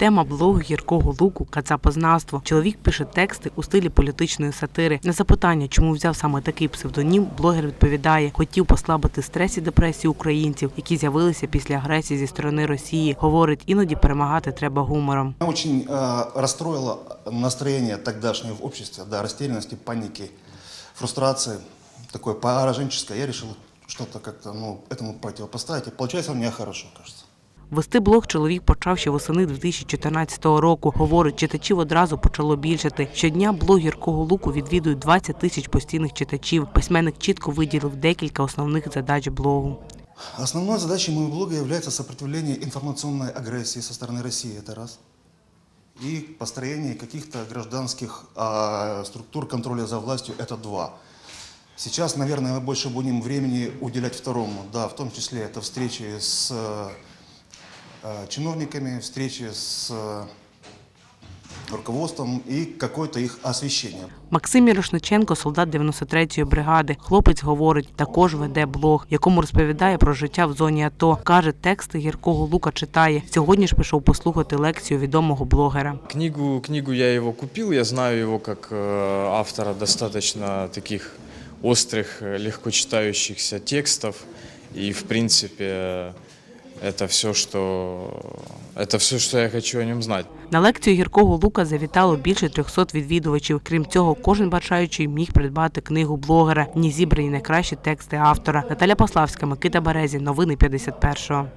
Тема блогу гіркого луку кацапознавство. Чоловік пише тексти у стилі політичної сатири. На запитання, чому взяв саме такий псевдонім, блогер відповідає: хотів послабити стрес і депресію українців, які з'явилися після агресії зі сторони Росії. Говорить, іноді перемагати треба гумором. Меня очень э, расстроило настроение тогдашнее в обществе, да, растерянности, паники, фрустрации, такое пораженческое. Я решил что-то как-то ну, этому противопоставить, и получается у меня хорошо, кажется. Вести блог чоловік почав ще восени 2014 року. Говорить, читачів одразу почало більшати. Щодня блог гіркого луку відвідують 20 тисяч постійних читачів. Письменник чітко виділив декілька основних задач блогу. Основной задачей моего блога является сопротивление информационной агрессии со стороны России, это раз. И построение каких-то гражданских а, структур контроля за властью, это два. Сейчас, наверное, мы больше будем времени уделять второму. Да, в том числе это встречи с э, э, чиновниками, встречи с э, руководством и какое-то их освещение. Максим Мірошниченко, солдат 93-ї бригади. Хлопець говорить, також веде блог, в якому розповідає про життя в зоні АТО. Каже, тексти гіркого лука читає. Сьогодні ж пішов послухати лекцію відомого блогера. Книгу, книгу я его купил, я знаю его как э, автора достаточно таких острых, э, легко читающихся текстов. И, в принципе, э, это все, что, это все, что я хочу о нем знать. На лекцію гіркого лука завітало більше 300 відвідувачів. Крім цього, кожен бажаючий міг придбати книгу блогера. В ній зібрані найкращі тексти автора. Наталя Пославська, Микита Березі. Новини 51-го.